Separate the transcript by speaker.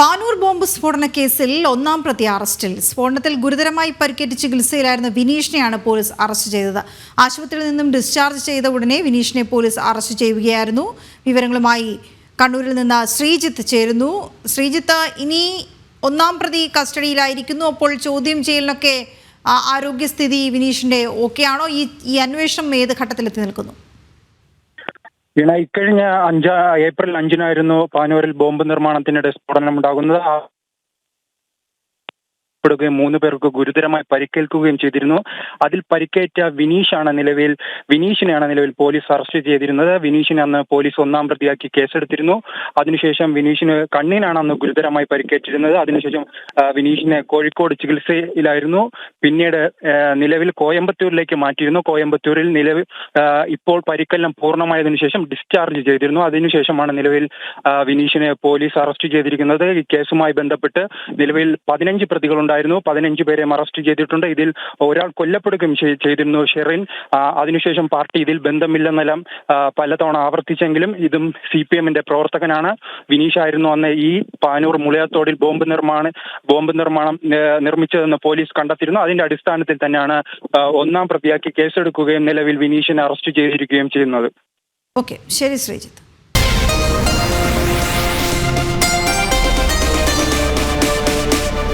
Speaker 1: Panoor bomb സ്ഫോടന കേസിൽ ഒന്നാം പ്രതി അറസ്റ്റിൽ. സ്ഫോടനത്തിൽ ഗുരുതരമായി പരിക്കേറ്റ് ചികിത്സയിലായിരുന്ന വിനീഷിനെയാണ് പോലീസ് അറസ്റ്റ് ചെയ്തത്. ആശുപത്രിയിൽ നിന്നും ഡിസ്ചാർജ് ചെയ്ത ഉടനെ വിനീഷിനെ പോലീസ് അറസ്റ്റ് ചെയ്യുകയായിരുന്നു. വിവരങ്ങളുമായി കണ്ണൂരിൽ നിന്ന് ശ്രീജിത്ത് ചേരുന്നു. ശ്രീജിത്ത് ഇനി ഒന്നാം പ്രതി കസ്റ്റഡിയിലായിരിക്കുന്നു. അപ്പോൾ ചോദ്യം ചെയ്യലിനൊക്കെ ആരോഗ്യസ്ഥിതി വിനീഷിന്റെ ഓക്കെയാണോ? ഈ ഈ അന്വേഷണം ഏത് ഘട്ടത്തിലെത്തി നിൽക്കുന്നു?
Speaker 2: വീണ ഇക്കഴിഞ്ഞ അഞ്ചാ ഏപ്രിൽ അഞ്ചിനായിരുന്നു പാനൂരിൽ ബോംബ് നിർമ്മാണത്തിനിടെ സ്ഫോടനം ആ മൂന്ന് പേർക്ക് ഗുരുതരമായി പരിക്കേൽക്കുകയും ചെയ്തിരുന്നു. അതിൽ പരിക്കേറ്റ വിനീഷാണ് നിലവിൽ വിനീഷിനെയാണ് നിലവിൽ പോലീസ് അറസ്റ്റ് ചെയ്തിരുന്നത്. വിനീഷിനെ അന്ന് പോലീസ് ഒന്നാം പ്രതിയാക്കി കേസെടുത്തിരുന്നു. അതിനുശേഷം വിനീഷിന് കണ്ണിനാണ് അന്ന് ഗുരുതരമായി പരിക്കേറ്റിരുന്നത്. അതിനുശേഷം വിനീഷിനെ കോഴിക്കോട് ചികിത്സയിലായിരുന്നു. പിന്നീട് നിലവിൽ കോയമ്പത്തൂരിലേക്ക് മാറ്റിയിരുന്നു. കോയമ്പത്തൂരിൽ നിലവിൽ ഇപ്പോൾ പരിക്കെല്ലാം പൂർണമായതിനു ശേഷം ഡിസ്ചാർജ് ചെയ്തിരുന്നു. അതിനുശേഷമാണ് നിലവിൽ വിനീഷിനെ പോലീസ് അറസ്റ്റ് ചെയ്തിരിക്കുന്നത്. ഈ കേസുമായി ബന്ധപ്പെട്ട് നിലവിൽ പതിനഞ്ച് പ്രതികളുണ്ടായിരുന്നു പതിനഞ്ച് പേരെ അറസ്റ്റ് ചെയ്തിട്ടുണ്ട്. ഇതിൽ ഒരാൾ കൊല്ലപ്പെടുകയും ചെയ്- ചെയ്തിരുന്നു ഷെറിൻ. അതിനുശേഷം പാർട്ടി ഇതിൽ ബന്ധമില്ലെന്നെല്ലാം പലതവണ ആവർത്തിച്ചെങ്കിലും ഇതും സി പി എമ്മിന്റെ പ്രവർത്തകനാണ്. വിനീഷായിരുന്നു അന്ന് ഈ പാനൂർ മുളയത്തോടിൽ ബോംബ് നിർമ്മാണ ബോംബ് നിർമ്മാണം നിർമ്മിച്ചതെന്ന് പോലീസ് കണ്ടെത്തിയിരുന്നു. അതിന്റെ അടിസ്ഥാനത്തിൽ തന്നെയാണ് ഒന്നാം പ്രതിയാക്കി കേസെടുക്കുകയും നിലവിൽ വിനീഷിനെ അറസ്റ്റ് ചെയ്തിരിക്കുകയും ചെയ്യുന്നത്.
Speaker 1: ഓക്കെ. ശരി ശ്രീജിത്ത്.